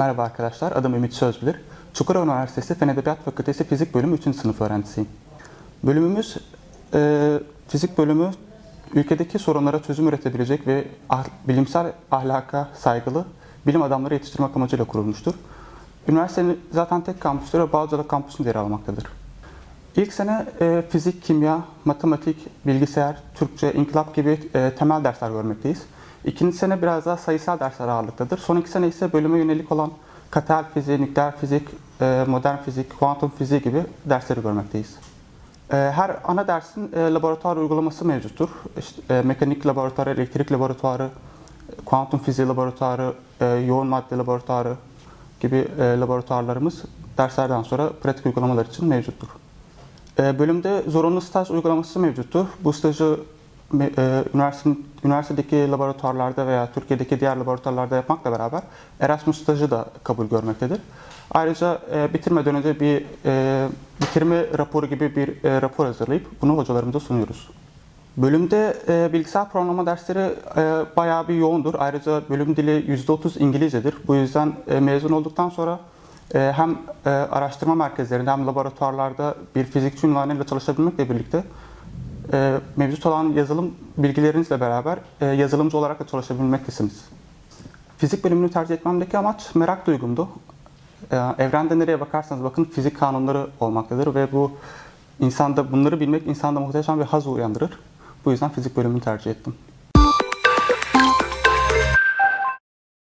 Merhaba arkadaşlar, adım Ümit Sözbilir. Çukurova Üniversitesi Fen Edebiyat Fakültesi Fizik Bölümü 3. sınıf öğrencisiyim. Bölümümüz, e, fizik bölümü ülkedeki sorunlara çözüm üretebilecek ve ah- bilimsel ahlaka saygılı bilim adamları yetiştirmek amacıyla kurulmuştur. Üniversitenin zaten tek kampüsü ve Bağcılar kampüsünde yer almaktadır. İlk sene e, fizik, kimya, matematik, bilgisayar, Türkçe, inkılap gibi e, temel dersler görmekteyiz. İkinci sene biraz daha sayısal dersler ağırlıktadır. Son iki sene ise bölüme yönelik olan katel fiziği, nükleer fizik, e, modern fizik, kuantum fiziği gibi dersleri görmekteyiz. E, Her ana dersin e, laboratuvar uygulaması mevcuttur. İşte, mekanik laboratuvarı, elektrik laboratuvarı, kuantum fiziği laboratuvarı, yoğun madde laboratuvarı gibi laboratuvarlarımız derslerden sonra pratik uygulamalar için mevcuttur. Bölümde zorunlu staj uygulaması mevcuttur. Bu stajı e, üniversitenin, üniversitedeki laboratuvarlarda veya Türkiye'deki diğer laboratuvarlarda yapmakla beraber Erasmus stajı da kabul görmektedir. Ayrıca e, bitirmeden önce bir e, bitirme raporu gibi bir e, rapor hazırlayıp bunu hocalarımıza sunuyoruz. Bölümde e, bilgisayar programlama dersleri e, bayağı bir yoğundur. Ayrıca bölüm dili %30 İngilizcedir. Bu yüzden e, mezun olduktan sonra e, hem e, araştırma merkezlerinde hem laboratuvarlarda bir fizikçi ünvanıyla çalışabilmekle birlikte e, mevcut olan yazılım bilgilerinizle beraber e, yazılımcı olarak da çalışabilmektesiniz. Fizik bölümünü tercih etmemdeki amaç merak duygumdu. E, evrende nereye bakarsanız bakın fizik kanunları olmaktadır ve bu insanda bunları bilmek insanda muhteşem bir haz uyandırır. Bu yüzden fizik bölümünü tercih ettim.